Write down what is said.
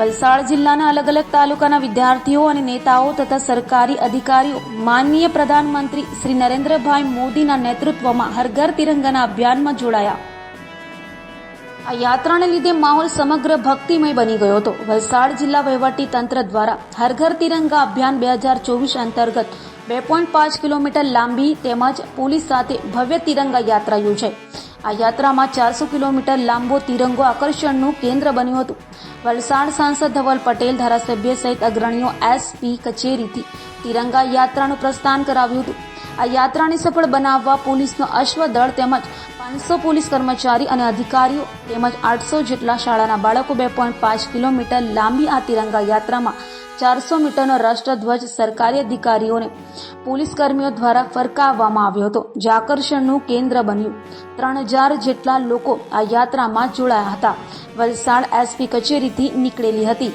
વલસાડ જિલ્લાના અલગ અલગ તાલુકાના વિદ્યાર્થીઓ અને નેતાઓ તથા સરકારી અધિકારીઓ, માનનીય પ્રધાનમંત્રી શ્રી નરેન્દ્રભાઈ મોદીના નેતૃત્વમાં હરઘર તિરંગાના અભિયાનમાં જોડાયા. આ યાત્રાને લીધે માહોલ સમગ્ર ભક્તિમય બની ગયો હતો. વલસાડ જિલ્લા વહીવટી તંત્ર દ્વારા હરઘર તિરંગા અભિયાન બે હજાર ચોવીસ અંતર્ગત બે પોઈન્ટ પાંચ કિલોમીટર લાંબી તેમજ પોલીસ સાથે ભવ્ય તિરંગા યાત્રા યોજાઈ. આ યાત્રામાં ચારસો કિલોમીટર લાંબો તિરંગો આકર્ષણનું કેન્દ્ર બન્યું હતું. વલસાડ સાંસદ ધવલ પટેલ, ધારાસભ્ય સહિત અગ્રણીઓ એસપી કચેરીથી તિરંગા યાત્રાનું પ્રસ્થાન કરાવ્યું હતું. આ યાત્રાને સફળ બનાવવા પોલીસનો અશ્વદળ તેમજ પાંચસો પોલીસ કર્મચારી અને અધિકારીઓ તેમજ આઠસો જેટલા શાળાના બાળકો બે પોઈન્ટ પાંચ કિલોમીટર લાંબી આ તિરંગા યાત્રામાં ચારસો મીટરનો રાષ્ટ્રધ્વજ સરકારી અધિકારીઓને પોલીસ કર્મીઓ દ્વારા ફરકાવવામાં આવ્યો હતો. જે આકર્ષણનું કેન્દ્ર બન્યું. ત્રણ હજાર જેટલા લોકો આ યાત્રામાં જોડાયા હતા. વલસાડ એસપી કચેરીથી નીકળેલી હતી.